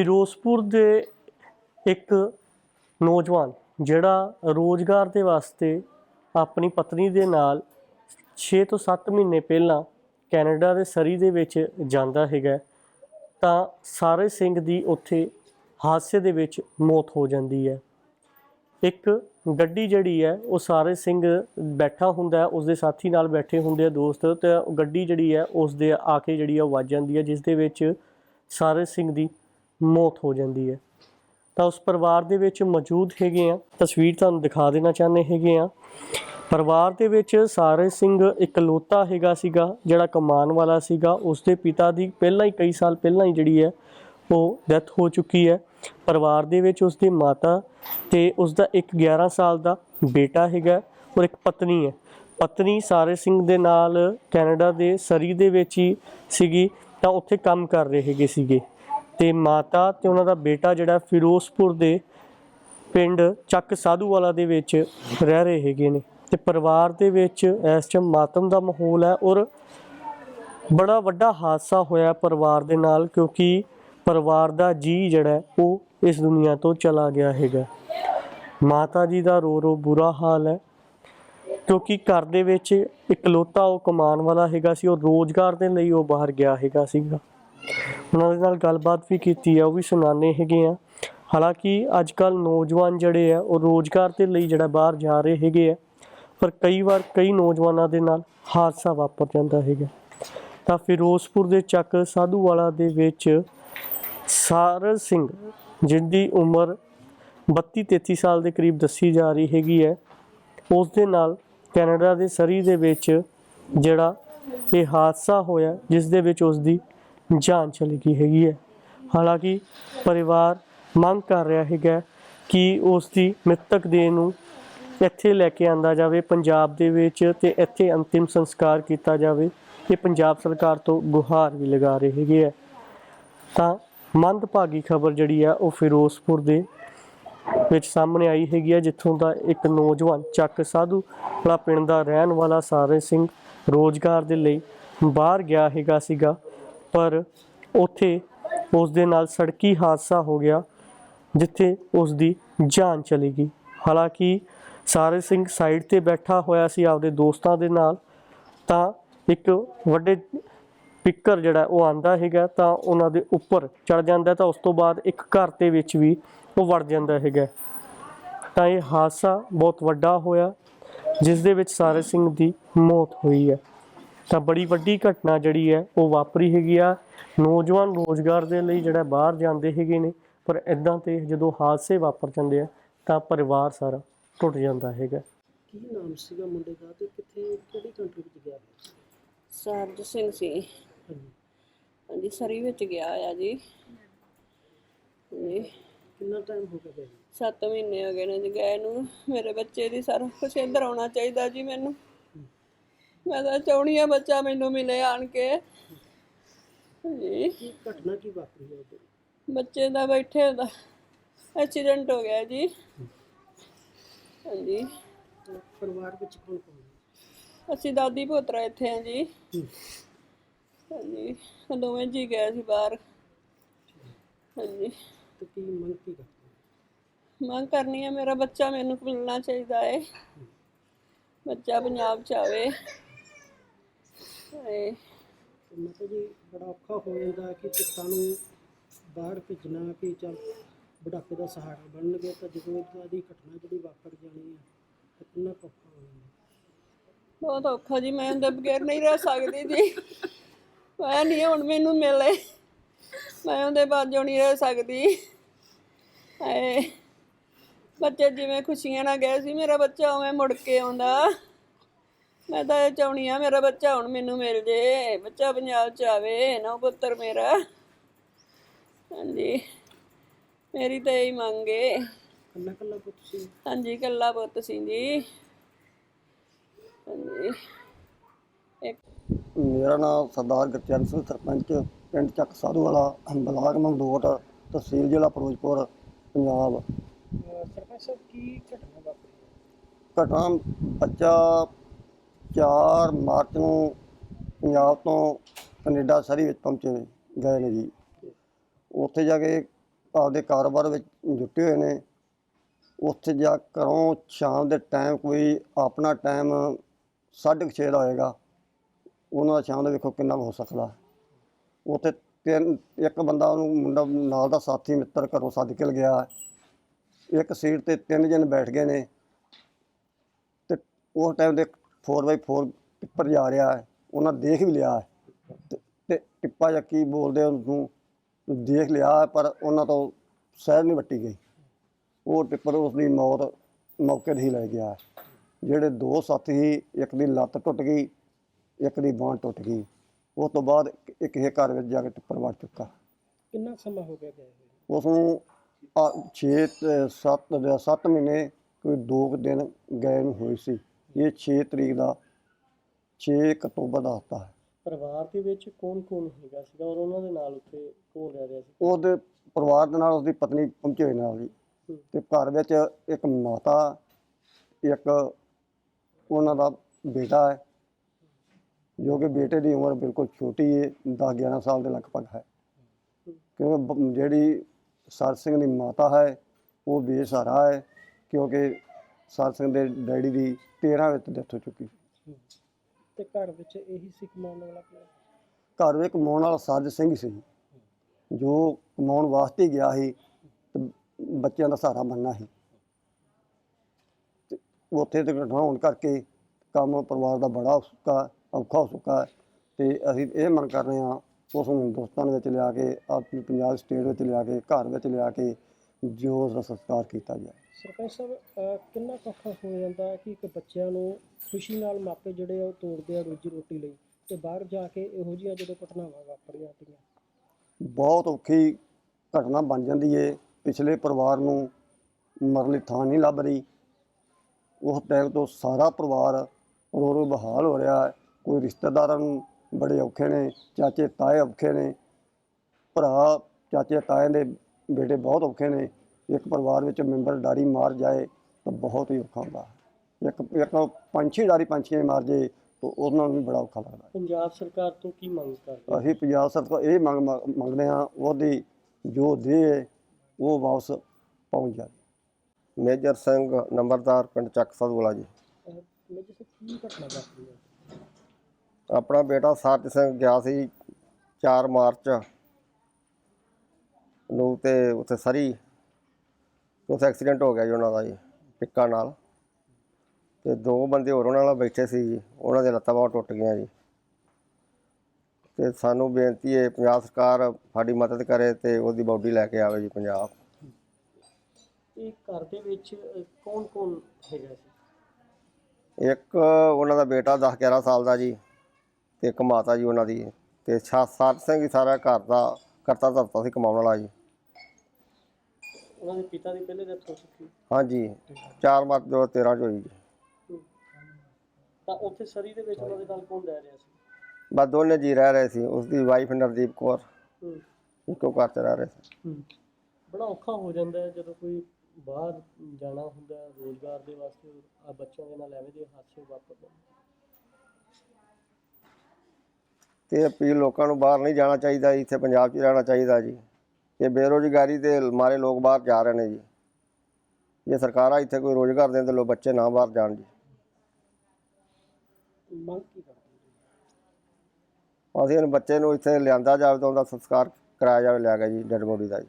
ਫਿਰੋਜ਼ਪੁਰ ਦੇ ਇੱਕ ਨੌਜਵਾਨ ਜਿਹੜਾ ਰੋਜ਼ਗਾਰ ਦੇ ਵਾਸਤੇ ਆਪਣੀ ਪਤਨੀ ਦੇ ਨਾਲ 6 ਤੋਂ 7 ਮਹੀਨੇ ਪਹਿਲਾਂ ਕੈਨੇਡਾ ਦੇ ਸਰੀ ਦੇ ਵਿੱਚ ਜਾਂਦਾ ਹੈਗਾ ਤਾਂ ਸਾਰੇ ਸਿੰਘ ਦੀ ਉੱਥੇ ਹਾਦਸੇ ਦੇ ਵਿੱਚ ਮੌਤ ਹੋ ਜਾਂਦੀ ਹੈ। ਇੱਕ ਗੱਡੀ ਜਿਹੜੀ ਹੈ, ਉਹ ਸਾਰੇ ਸਿੰਘ ਬੈਠਾ ਹੁੰਦਾ ਹੈ, ਉਸਦੇ ਸਾਥੀ ਨਾਲ ਬੈਠੇ ਹੁੰਦੇ ਆ ਦੋਸਤ, ਤੇ ਗੱਡੀ ਜਿਹੜੀ ਹੈ ਉਸ ਦੇ ਆ ਕੇ ਜਿਹੜੀ ਆ ਉਹ ਵੱਜ ਜਾਂਦੀ ਹੈ ਜਿਸ ਦੇ ਵਿੱਚ ਸਾਰੇ ਸਿੰਘ ਦੀ ਮੌਤ ਹੋ ਜਾਂਦੀ ਹੈ। ਤਾਂ ਉਸ ਪਰਿਵਾਰ ਦੇ ਵਿੱਚ ਮੌਜੂਦ ਹੈਗੇ ਆ ਤਸਵੀਰ ਤੁਹਾਨੂੰ ਦਿਖਾ ਦੇਣਾ ਚਾਹੁੰਦੇ ਹੈਗੇ ਆ ਪਰਿਵਾਰ ਦੇ ਵਿੱਚ ਸਾਰੇ ਸਿੰਘ ਇਕਲੌਤਾ ਹੈਗਾ ਸੀਗਾ, ਜਿਹੜਾ ਕਮਾਨ ਵਾਲਾ ਸੀਗਾ। ਉਸਦੇ ਪਿਤਾ ਦੀ ਪਹਿਲਾਂ ਹੀ ਕਈ ਸਾਲ ਪਹਿਲਾਂ ਹੀ ਜਿਹੜੀ ਹੈ, ਉਹ ਡੈਥ ਹੋ ਚੁੱਕੀ ਹੈ। ਪਰਿਵਾਰ ਦੇ ਵਿੱਚ ਉਸਦੀ ਮਾਤਾ ਤੇ ਉਸਦਾ ਇੱਕ 11 ਸਾਲ ਦਾ ਬੇਟਾ ਹੈਗਾ ਔਰ ਇੱਕ ਪਤਨੀ ਹੈ। ਪਤਨੀ ਸਾਰੇ ਸਿੰਘ ਦੇ ਨਾਲ ਕੈਨੇਡਾ ਦੇ ਸਰੀ ਦੇ ਵਿੱਚ ਹੀ ਸੀਗੀ, ਤਾਂ ਉੱਥੇ ਕੰਮ ਕਰ ਰਹੇ ਹੈਗੇ ਸੀਗੇ। ਤੇ ਮਾਤਾ ਤੇ ਉਹਨਾਂ ਦਾ ਬੇਟਾ ਜਿਹੜਾ ਫਿਰੋਜ਼ਪੁਰ ਦੇ ਪਿੰਡ ਚੱਕ ਸਾਧੂਵਾਲਾ ਦੇ ਵਿੱਚ ਰਹਿ ਰਹੇ ਹੈਗੇ ਨੇ। ਤੇ ਪਰਿਵਾਰ ਦੇ ਵਿੱਚ ਇਸ ਟਾਈਮ ਮਾਤਮ ਦਾ ਮਾਹੌਲ ਹੈ ਔਰ ਬੜਾ ਵੱਡਾ ਹਾਦਸਾ ਹੋਇਆ ਪਰਿਵਾਰ ਦੇ ਨਾਲ, ਕਿਉਂਕਿ ਪਰਿਵਾਰ ਦਾ ਜੀ ਜਿਹੜਾ ਉਹ ਇਸ ਦੁਨੀਆ ਤੋਂ ਚਲਾ ਗਿਆ ਹੈਗਾ। ਮਾਤਾ ਜੀ ਦਾ ਰੋ ਰੋ ਬੁਰਾ ਹਾਲ ਹੈ, ਕਿਉਂਕਿ ਘਰ ਦੇ ਵਿੱਚ ਇਕਲੌਤਾ ਉਹ ਕਮਾਉਣ ਵਾਲਾ ਹੈਗਾ ਸੀ, ਉਹ ਰੋਜ਼ਗਾਰ ਦੇ ਲਈ ਉਹ ਬਾਹਰ ਗਿਆ ਹੈਗਾ ਸੀਗਾ। ਉਹਨਾਂ ਦੇ ਨਾਲ ਗੱਲਬਾਤ ਵੀ ਕੀਤੀ ਆ, ਉਹ ਵੀ ਸੁਣਾਣੇ ਹੈਗੇ ਆ। ਹਾਲਾਂਕਿ ਅੱਜ ਕੱਲ ਨੌਜਵਾਨ ਜਿਹੜੇ ਆ, ਉਹ ਰੋਜ਼ਗਾਰ ਦੇ ਲਈ ਜਿਹੜਾ ਬਾਹਰ ਜਾ ਰਹੇ ਹੈਗੇ ਆ, ਪਰ ਕਈ ਵਾਰ ਕਈ ਨੌਜਵਾਨਾਂ ਦੇ ਨਾਲ ਹਾਦਸਾ ਵਾਪਰ ਜਾਂਦਾ ਹੈਗਾ। ਤਾਂ ਫਿਰੋਜ਼ਪੁਰ ਦੇ ਚੱਕ ਸਾਧੂਵਾਲਾ ਦੇ ਵਿੱਚ ਸਾਰਲ ਸਿੰਘ, ਜਿੰਦੀ ਉਮਰ 32 33 ਸਾਲ ਦੇ ਕਰੀਬ ਦੱਸੀ ਜਾ ਰਹੀ ਹੈਗੀ ਹੈ, ਉਸ ਦੇ ਨਾਲ ਕੈਨੇਡਾ ਦੇ ਸਰੀ ਦੇ ਵਿੱਚ ਜਿਹੜਾ ਇਹ ਹਾਦਸਾ ਹੋਇਆ, ਜਿਸ ਦੇ ਵਿੱਚ ਉਸ ਦੀ ਜਾਨ ਚਲੀ ਗਈ ਹੈਗੀ ਹੈ। ਹਾਲਾਂਕਿ ਪਰਿਵਾਰ ਮੰਗ ਕਰ ਰਿਹਾ ਹੈਗਾ ਕਿ ਉਸ ਦੀ ਮ੍ਰਿਤਕ ਦੇਹ ਨੂੰ ਇੱਥੇ ਲੈ ਕੇ ਆਂਦਾ ਜਾਵੇ, ਪੰਜਾਬ ਦੇ ਵਿੱਚ ਤੇ ਇੱਥੇ ਅੰਤਿਮ ਸੰਸਕਾਰ ਕੀਤਾ ਜਾਵੇ। ਇਹ ਪੰਜਾਬ ਸਰਕਾਰ ਤੋਂ ਗੁਹਾਰ ਵੀ ਲਗਾ ਰਹੇ ਹੈਗੇ ਆ ਤਾਂ ਮੰਦਭਾਗੀ ਖਬਰ ਜਿਹੜੀ ਆ, ਉਹ ਫਿਰੋਜ਼ਪੁਰ ਦੇ ਵਿੱਚ ਸਾਹਮਣੇ ਆਈ ਹੈਗੀ ਹੈ ਜਿੱਥੋਂ ਦਾ ਇੱਕ ਨੌਜਵਾਨ ਚੱਕ ਸਾਧੂ ਵਾਲਾ ਪਿੰਡ ਦਾ ਰਹਿਣ ਵਾਲਾ ਸਾਰੇ ਸਿੰਘ ਰੋਜ਼ਗਾਰ ਦੇ ਲਈ ਬਾਹਰ ਗਿਆ ਹੈਗਾ ਸੀਗਾ। ਪਰ ਉੱਥੇ ਉਸ ਦੇ ਨਾਲ ਸੜਕੀ ਹਾਦਸਾ ਹੋ ਗਿਆ, ਜਿੱਥੇ ਉਸ ਦੀ ਜਾਨ ਚਲੀ ਗਈ। ਹਾਲਾਂਕਿ ਸਾਰੇ ਸਿੰਘ ਸਾਈਡ ਤੇ ਬੈਠਾ ਹੋਇਆ ਸੀ ਆਪਦੇ ਦੋਸਤਾਂ ਦੇ ਨਾਲ, ਤਾਂ ਇੱਕ ਵੱਡੇ ਪਿੱਕਰ ਜਿਹੜਾ ਉਹ ਆਂਦਾ ਹੈਗਾ, ਤਾਂ ਉਹਨਾਂ ਦੇ ਉੱਪਰ ਚੜ ਜਾਂਦਾ, ਤਾਂ ਉਸ ਤੋਂ ਬਾਅਦ ਇੱਕ ਘਰ ਦੇ ਵਿੱਚ ਵੀ ਉਹ ਵੜ ਜਾਂਦਾ ਹੈਗਾ। ਤਾਂ ਇਹ ਹਾਦਸਾ ਬਹੁਤ ਵੱਡਾ ਹੋਇਆ, ਜਿਸ ਦੇ ਵਿੱਚ ਸਾਰੇ ਸਿੰਘ ਦੀ ਮੌਤ ਹੋਈ ਹੈ। ਤਾਂ ਬੜੀ ਵੱਡੀ ਘਟਨਾ ਜਿਹੜੀ ਹੈ ਉਹ ਵਾਪਰੀ ਹੈਗੀ ਆ। ਨੌਜਵਾਨ ਰੋਜ਼ਗਾਰ ਦੇ ਲਈ ਜਿਹੜਾ ਬਾਹਰ ਜਾਂਦੇ ਹੈਗੇ ਨੇ ਪਰ ਇਦਾਂ ਤੇ ਜਦੋਂ ਹਾਦਸੇ ਵਾਪਰ ਜਾਂਦੇ ਆ ਤਾਂ ਪਰਿਵਾਰ ਸਾਰਾ ਟੁੱਟ ਜਾਂਦਾ ਹੈਗਾ। ਕੀ ਨਾਮ ਸੀਗਾ ਮੁੰਡੇ ਦਾ ਤੇ ਕਿੱਥੇ ਕਿਹੜੀ ਕੰਟਰੀ ਵਿੱਚ ਗਿਆ ਸਰਜ ਸਿੰਘ ਸੀ। ਹਾਂਜੀ। ਹਾਂਜੀ ਸਰੀ ਵਿੱਚ ਗਿਆ ਆ ਜੀ। ਜੀ ਕਿੰਨਾ ਟਾਈਮ ਹੋ ਗਿਆ ਜੀ 7 ਮਹੀਨੇ ਹੋ ਗਏ ਨੇ ਜੀ ਗਏ ਨੂੰ। ਮੇਰੇ ਬੱਚੇ ਦੀ ਸਾਰਾ ਕੁਛ ਇੱਧਰ ਆਉਣਾ ਚਾਹੀਦਾ ਜੀ ਮੈਨੂੰ। ਮੈਂ ਤਾਂ ਚਾਹੁੰਦੀ ਆ ਬੱਚਾ ਮੈਨੂੰ ਮਿਲੇ ਆਣ ਕੇ। ਜੀ ਕੀ ਘਟਨਾ ਕੀ ਵਾਪਰੀ ਹੈ ਉੱਧਰ? ਬੱਚੇ ਦਾ ਬੈਠੇ ਦਾ ਐਕਸੀਡੈਂਟ ਹੋ ਗਿਆ ਜੀ। ਹਾਂਜੀ। ਤੇ ਪਰਿਵਾਰ ਵਿੱਚ ਕੌਣ ਕੌਣ ਹੈ? ਅਸੀਂ ਦਾਦੀ ਪੋਤਰਾ ਇੱਥੇ ਆ ਜੀ। ਹੂੰ। ਹਾਂਜੀ ਉਹ ਦੋਵੇਂ ਜੀ ਗਏ ਸੀ ਬਾਹਰ। ਹਾਂਜੀ। ਤੇ ਕੀ ਮੰਗ ਕੀ ਕਰਦੇ ਹੋ? ਮੰਗ ਕਰਨੀ ਹੈ ਮੇਰਾ ਬੱਚਾ ਮੈਨੂੰ ਮਿਲਣਾ ਚਾਹੀਦਾ ਹੈ। ਬੱਚਾ ਪੰਜਾਬ ਚ ਆਵੇ। ਹਾਏ। ਤੇ ਮਾਤਾ ਜੀ ਬੜਾ ਔਖਾ ਹੋ ਜਾਂਦਾ ਕਿ ਪੁੱਤਾਂ ਨੂੰ ਬਾਹਰ ਭੇਜਣਾ ਕਿ ਚੱਲ ਬੁਢਾਪੇ ਦਾ ਸਹਾਰਾ ਬਣਨਗੇ ਤਾਂ ਜਦੋਂ ਇਦਾਂ ਦੀ ਘਟਨਾ ਜਿਹੜੀ ਵਾਪਰ ਜਾਣੀ ਹੈ ਤਾਂ ਕਿੰਨਾ ਕੁ ਔਖਾ ਹੋ ਜਾਂਦਾ। ਬਹੁਤ ਔਖਾ ਜੀ ਮੈਂ ਉਹਦੇ ਬਗੈਰ ਨਹੀਂ ਰਹਿ ਸਕਦੀ ਜੀ। ਮੈਂ ਨਹੀਂ ਹੁਣ ਮੈਨੂੰ ਮਿਲੇ। ਮੈਂ ਉਹਦੇ ਬਾਝੋਂ ਨਹੀਂ ਰਹਿ ਸਕਦੀ। ਹਾਏ। ਬੱਚੇ ਜਿਵੇਂ ਖੁਸ਼ੀਆਂ ਨਾਲ ਗਏ ਸੀ ਮੇਰਾ ਬੱਚਾ ਉਵੇਂ ਮੁੜ ਕੇ ਆਉਂਦਾ। ਮੈਂ ਤਾਂ ਇਹ ਚਾਹੁੰਦੀ ਆ ਮੇਰਾ ਬੱਚਾ ਹੁਣ ਮੈਨੂੰ ਮਿਲ ਜੇ ਬੱਚਾ ਪੰਜਾਬ ਚ ਆਵੇ ਨਾ ਪੁੱਤਰ ਮੇਰਾ। ਹਾਂਜੀ ਮੇਰੀ ਤਾਂ ਇਹੀ ਮੰਗ ਏ। ਕੱਲਾ ਕੱਲਾ ਪੁੱਤ ਸੀ? ਹਾਂਜੀ ਕੱਲਾ ਪੁੱਤ ਸੀ ਜੀ। ਹਾਂਜੀ ਇੱਕ ਮੇਰਾ ਨਾਮ ਸਰਦਾਰ ਗੁਰਚਰਨ ਸਿੰਘ ਸਰਪੰਚ ਪਿੰਡ ਚੱਕ ਸਾਧੂ ਵਾਲਾ ਬਲਾਕ ਮੰਦੋਟ ਤਹਿਸੀਲ ਜ਼ਿਲ੍ਹਾ ਫਿਰੋਜ਼ਪੁਰ ਪੰਜਾਬ। ਸਰਪੰਚ ਸਾਹਿਬ ਕੀ ਘਟਨਾ ਵਾਪਰੀ? ਘਟਨਾ ਬੱਚਾ 4 ਮਾਰਚ ਨੂੰ ਪੰਜਾਬ ਤੋਂ ਕੈਨੇਡਾ ਸਰੀ ਵਿੱਚ ਪਹੁੰਚੇ ਗਏ ਨੇ ਜੀ। ਉੱਥੇ ਜਾ ਕੇ ਆਪਦੇ ਕਾਰੋਬਾਰ ਵਿੱਚ ਜੁਟੇ ਹੋਏ ਨੇ। ਉੱਥੇ ਜਾ ਘਰੋਂ ਸ਼ਾਮ ਦੇ ਟਾਈਮ ਕੋਈ ਆਪਣਾ ਟਾਈਮ 6:30 ਦਾ ਹੋਏਗਾ। ਉਹਨਾਂ ਦਾ ਸ਼ਾਮ ਦਾ ਵੇਖੋ ਕਿੰਨਾ ਕੁ ਹੋ ਸਕਦਾ। ਉੱਥੇ ਤਿੰਨ, ਇੱਕ ਬੰਦਾ ਉਹਨੂੰ ਮੁੰਡਾ ਨਾਲ ਦਾ ਸਾਥੀ ਮਿੱਤਰ ਘਰੋਂ ਸੱਦ ਕੇ ਗਿਆ ਇੱਕ ਸੀਟ ਤੇ ਤਿੰਨ ਜਣ ਬੈਠ ਗਏ ਨੇ। ਤੇ ਉਸ ਟਾਈਮ ਦੇ 4x4 ਟਿੱਪਰ ਜਾ ਰਿਹਾ ਹੈ ਉਹਨਾਂ ਦੇਖ ਵੀ ਲਿਆ ਹੈ। ਤੇ- ਤੇ ਟਿੱਪਾ ਜਾਂ ਕੀ ਬੋਲਦੇ ਉਹਨੂੰ ਦੇਖ ਲਿਆ ਹੈ, ਪਰ ਉਹਨਾਂ ਤੋਂ ਸਹਿਰ ਨਹੀਂ ਵੱਟੀ ਗਈ। ਉਹ ਟਿੱਪਰ ਉਸ ਦੀ ਮੌਤ ਮੌਕੇ 'ਤੇ ਹੀ ਲੈ ਗਿਆ ਹੈ। ਜਿਹੜੇ ਦੋ ਸਾਥੀ ਇੱਕ ਦੀ ਲੱਤ ਟੁੱਟ ਗਈ ਇੱਕ ਦੀ ਬਾਂਹ ਟੁੱਟ ਗਈ। ਉਸ ਤੋਂ ਬਾਅਦ ਇੱਕ- ਇਹ ਘਰ ਵਿੱਚ ਜਾ ਕੇ ਟਿੱਪਰ ਵੜ ਚੁੱਕਾ। ਕਿੰਨਾ ਸਮਾਂ ਹੋ ਗਿਆ ਗਏ ਉਸ ਨੂੰ 6 7 7 ਮਹੀਨੇ ਕੋਈ 2 ਦਿਨ ਗਏ ਨੂੰ ਹੋਏ ਸੀ। ਇਹ 6 ਤਰੀਕ ਦਾ 6 ਅਕਤੂਬਰ ਦਾ ਹਫ਼ਤਾ ਹੈ। ਪਰਿਵਾਰ ਦੇ ਵਿੱਚ ਕੌਣ ਕੌਣ ਹੈਗਾ ਸੀਗਾ ਔਰ ਉਹਨਾਂ ਦੇ ਨਾਲ ਉੱਥੇ ਕੌਣ ਰਹਿ ਰਿਹਾ ਸੀ ਉਹਦੇ ਪਰਿਵਾਰ ਦੇ ਨਾਲ ਉਸਦੀ ਪਤਨੀ ਪਹੁੰਚੇ ਹੋਏ ਨਾਲ ਜੀ। ਤੇ ਘਰ ਵਿੱਚ ਇੱਕ ਮਾਤਾ ਇੱਕ ਉਹਨਾਂ ਦਾ ਬੇਟਾ ਹੈ ਜੋ ਕਿ ਬੇਟੇ ਦੀ ਉਮਰ ਬਿਲਕੁਲ ਛੋਟੀ ਹੈ 10 11 ਸਾਲ ਦੇ ਲਗਭਗ ਹੈ। ਕਿਉਂਕਿ ਜਿਹੜੀ ਸਰ ਸਿੰਘ ਦੀ ਮਾਤਾ ਹੈ ਉਹ ਬੇਸਹਾਰਾ ਹੈ ਕਿਉਂਕਿ ਸਰ ਸਿੰਘ ਦੇ ਡੈਡੀ ਦੀ 13 ਵਿੱਚ ਡੈਥ ਹੋ ਚੁੱਕੀ ਤੇ ਘਰ ਵਿੱਚ ਇਹੀ ਸੀ ਕਮਾਉਣ ਵਾਲਾ ਕੋਈ? ਘਰ ਵਿੱਚ ਕਮਾਉਣ ਵਾਲਾ ਸਾਜ ਸਿੰਘ ਸੀ। ਜੋ ਕਮਾਉਣ ਵਾਸਤੇ ਗਿਆ ਸੀ ਤੇ ਬੱਚਿਆਂ ਦਾ ਸਹਾਰਾ ਬਣਨਾ ਸੀ। ਤੇ ਉੱਥੇ ਤੇ ਘਟਨਾ ਹੋਣ ਕਰਕੇ ਕੰਮ ਪਰਿਵਾਰ ਦਾ ਬੜਾ ਚੁੱਕਾ ਔਖਾ ਹੋ ਚੁੱਕਾ ਹੈ ਤੇ ਅਸੀਂ ਇਹ ਮੰਗ ਕਰ ਰਹੇ ਹਾਂ ਉਸ ਨੂੰ ਹਿੰਦੁਸਤਾਨ ਵਿੱਚ ਲਿਆ ਕੇ ਆਪਣੀ ਪੰਜਾਬ ਸਟੇਟ ਵਿੱਚ ਲਿਆ ਕੇ ਘਰ ਵਿੱਚ ਲਿਆ ਕੇ ਜੋ ਉਸ ਦਾ ਸੰਸਕਾਰ ਕੀਤਾ ਜਾਏ। ਸਰਪੰਚ ਸਾਹਿਬ, ਅਹ, ਕਿੰਨਾ ਕੁ ਔਖਾ ਹੋ ਜਾਂਦਾ ਹੈ ਕਿ ਇੱਕ ਬੱਚਿਆਂ ਨੂੰ ਖੁਸ਼ੀ ਨਾਲ ਮਾਪੇ ਜਿਹੜੇ ਆ ਉਹ ਤੋੜਦੇ ਆ ਰੋਜੀ ਰੋਟੀ ਲਈ ਤੇ ਬਾਹਰ ਜਾ ਕੇ ਇਹੋ ਜਿਹੀਆਂ ਜਦੋਂ ਘਟਨਾਵਾਂ ਵਾਪਰੀਆਂ ਜਾਂਦੀਆਂ ਬਹੁਤ ਔਖੀ ਘਟਨਾ ਬਣ ਜਾਂਦੀ ਏ। ਪਿਛਲੇ ਪਰਿਵਾਰ ਨੂੰ ਮਰਨ ਲਈ ਥਾਂ ਨਹੀਂ ਲੱਭ ਰਹੀ। ਉਸ ਟਾਈਮ ਤੋਂ ਸਾਰਾ ਪਰਿਵਾਰ ਰੋ ਰੋ ਬਹਾਲ ਹੋ ਰਿਹਾ ਹੈ। ਕੋਈ ਰਿਸ਼ਤੇਦਾਰਾਂ ਨੂੰ ਬੜੇ ਔਖੇ ਨੇ ਚਾਚੇ ਤਾਏ ਔਖੇ ਨੇ, ਭਰਾ ਚਾਚੇ ਤਾਏ ਦੇ ਬੇਟੇ ਬਹੁਤ ਔਖੇ ਨੇ। ਇੱਕ ਪਰਿਵਾਰ ਵਿੱਚ ਮੈਂਬਰ ਡਾਰੀ ਮਾਰ ਜਾਏ ਤਾਂ ਬਹੁਤ ਹੀ ਔਖਾ ਹੁੰਦਾ ਹੈ। ਇੱਕ ਇੱਕ ਪੰਛੀ ਡਾਰੀ ਪੰਛੀਆਂ ਮਾਰ ਜੇ ਤਾਂ ਉਹਨਾਂ ਨੂੰ ਵੀ ਬੜਾ ਔਖਾ ਲੱਗਦਾ ਹੈ। ਪੰਜਾਬ ਸਰਕਾਰ ਤੋਂ ਕੀ ਮੰਗ ਕਰਦੇ ਅਸੀਂ ਪੰਜਾਬ ਸਰਕਾਰ ਤੋਂ ਇਹ ਮੰਗ ਮੰਗ- ਮੰਗਦੇ ਹਾਂ ਉਹਦੀ ਜੋ ਦੇ ਉਹ ਵਾਪਸ ਪਹੁੰਚ ਜਾਵੇ। ਮੇਜਰ ਸਿੰਘ ਨੰਬਰਦਾਰ ਪਿੰਡ ਚੱਕ ਸਦੂਲਾ ਜੀ। ਅਹ ਮੇਜਰ ਸਾਹਿਬ ਕੀ ਘਟਨਾ ਵਾਪਰੀ ਹੈ? ਆਪਣਾ ਬੇਟਾ ਸਰਜ ਸਿੰਘ ਗਿਆ ਸੀ 4 ਮਾਰਚ ਨੂੰ ਤੇ ਉੱਥੇ ਸਰੀ। ਉੱਥੇ ਐਕਸੀਡੈਂਟ ਹੋ ਗਿਆ ਜੀ ਉਹਨਾਂ ਦਾ ਜੀ ਪਿੱਕਾ ਨਾਲ। ਤੇ ਦੋ ਬੰਦੇ ਹੋਰ ਉਹਨਾਂ ਨਾਲ ਬੈਠੇ ਸੀ ਜੀ ਉਹਨਾਂ ਦੇ ਲੱਤਾਂ ਬਾਹਾਂ ਟੁੱਟ ਗਈਆਂ ਜੀ। ਤੇ ਸਾਨੂੰ ਬੇਨਤੀ ਹੈ ਪੰਜਾਬ ਸਰਕਾਰ ਸਾਡੀ ਮਦਦ ਕਰੇ ਤੇ ਉਹਦੀ ਬਾਡੀ ਲੈ ਕੇ ਆਵੇ ਜੀ ਪੰਜਾਬ। ਇਹ ਘਰ ਦੇ ਵਿੱਚ ਕੌਣ ਕੌਣ ਹੈਗਾ ਸੀ? ਇੱਕ ਉਹਨਾਂ ਦਾ ਬੇਟਾ 10 11 ਸਾਲ ਦਾ ਜੀ ਤੇ ਇੱਕ ਮਾਤਾ ਜੀ ਉਹਨਾਂ ਦੀ। ਤੇ ਸੱਤ ਸਿੰਘ ਹੀ ਸਾਰਾ ਘਰ ਦਾ ਕਰਤਾ ਧਰਤਾ ਸੀ ਕਮਾਉਣ ਵਾਲਾ ਜੀ। ਉਹਨਾਂ ਦੇ ਪਿਤਾ ਦੀ ਪਹਿਲੇ ਡੈਥ ਹੋ ਚੁੱਕੀ ਹਾਂਜੀ 4 ਮਾਰਚ 2013 ਚ ਹੋਈ ਜੀ। ਤਾਂ ਉੱਥੇ ਸਰੀ ਦੇ ਵਿੱਚ ਉਹਨਾਂ ਦੇ ਨਾਲ ਕੌਣ ਰਹਿ ਰਿਹਾ ਸੀ? ਬਸ ਦੋਨੇ ਜੀ ਰਹਿ ਰਹੇ ਸੀ ਉਸ ਦੀ ਵਾਈਫ ਨਰਦੀਪ ਕੌਰ ਹੂੰ। ਇੱਕੋ ਘਰ ਚ ਰਹਿ ਰਹੇ ਸੀ। ਹੂੰ। ਬੜਾ ਔਖਾ ਹੋ ਜਾਂਦਾ ਹੈ ਜਦੋਂ ਕੋਈ ਬਾਹਰ ਜਾਣਾ ਹੁੰਦਾ ਹੈ ਰੋਜ਼ਗਾਰ ਦੇ ਵਾਸਤੇ ਆ ਬੱਚਿਆਂ ਦੇ ਨਾਲ ਐਵੇਂ ਦੇ ਹਾਦਸੇ ਵਾਪਰਦੇ ਨੇ। ਤੇ ਅਪੀਲ ਲੋਕਾਂ ਨੂੰ ਬਾਹਰ ਨਹੀਂ ਜਾਣਾ ਚਾਹੀਦਾ ਇੱਥੇ ਪੰਜਾਬ 'ਚ ਹੀ ਰਹਿਣਾ ਚਾਹੀਦਾ ਜੀ। ਇਹ ਬੇਰੋਜ਼ਗਾਰੀ ਦੇ ਮਾਰੇ ਲੋਕ ਬਾਹਰ ਜਾ ਰਹੇ ਨੇ ਜੀ। ਜੇ ਸਰਕਾਰਾਂ ਇੱਥੇ ਕੋਈ ਰੋਜ਼ਗਾਰ ਦੇਣ ਤੇ ਲੋ ਬੱਚੇ ਨਾ ਬਾਹਰ ਜਾਣ ਜੀ। ਮੰਗ ਕੀ ਕਰਦੇ ਅਸੀਂ ਇਹਨੂੰ ਬੱਚੇ ਨੂੰ ਇੱਥੇ ਲਿਆਂਦਾ ਜਾਵੇ ਤਾਂ ਉਹਦਾ ਸੰਸਕਾਰ ਕਰਾਇਆ ਜਾਵੇ ਲਿਆ ਕੇ ਜੀ ਡੈਡ ਬੋਡੀ ਦਾ ਜੀ।